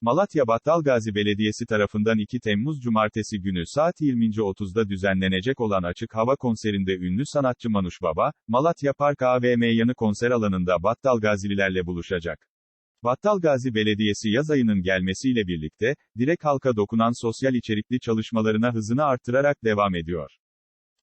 Malatya Battalgazi Belediyesi tarafından 2 Temmuz Cumartesi günü saat 20.30'da düzenlenecek olan açık hava konserinde ünlü sanatçı Manuş Baba, Malatya Park AVM yanı konser alanında Battalgazililerle buluşacak. Battalgazi Belediyesi yaz ayının gelmesiyle birlikte, direkt halka dokunan sosyal içerikli çalışmalarına hızını arttırarak devam ediyor.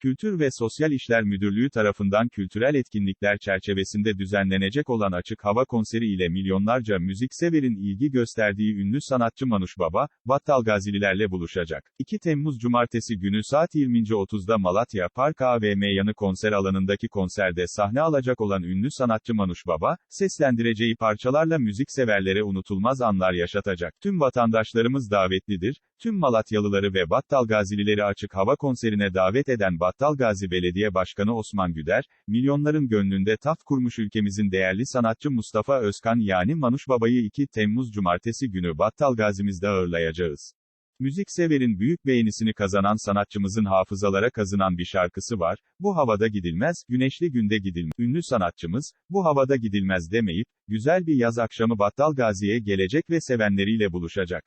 Kültür ve Sosyal İşler Müdürlüğü tarafından kültürel etkinlikler çerçevesinde düzenlenecek olan açık hava konseri ile milyonlarca müzikseverin ilgi gösterdiği ünlü sanatçı Manuş Baba, Battalgazililerle buluşacak. 2 Temmuz Cumartesi günü saat 20.30'da Malatya Park AVM yanı konser alanındaki konserde sahne alacak olan ünlü sanatçı Manuş Baba, seslendireceği parçalarla müzikseverlere unutulmaz anlar yaşatacak. Tüm vatandaşlarımız davetlidir, tüm Malatyalıları ve Battalgazilileri açık hava konserine davet eden Battalgazi Belediye Başkanı Osman Güder, milyonların gönlünde taht kurmuş ülkemizin değerli sanatçı Mustafa Özkan yani Manuş Baba'yı 2 Temmuz Cumartesi günü Battalgazimizde ağırlayacağız. Müzikseverin büyük beğenisini kazanan sanatçımızın hafızalara kazınan bir şarkısı var, bu havada gidilmez, güneşli günde gidilmez. Ünlü sanatçımız, bu havada gidilmez demeyip, güzel bir yaz akşamı Battalgazi'ye gelecek ve sevenleriyle buluşacak.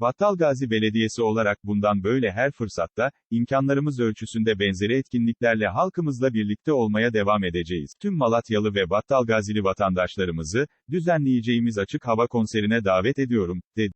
Battalgazi Belediyesi olarak bundan böyle her fırsatta, imkanlarımız ölçüsünde benzeri etkinliklerle halkımızla birlikte olmaya devam edeceğiz. Tüm Malatyalı ve Battalgazili vatandaşlarımızı, düzenleyeceğimiz açık hava konserine davet ediyorum, dedi.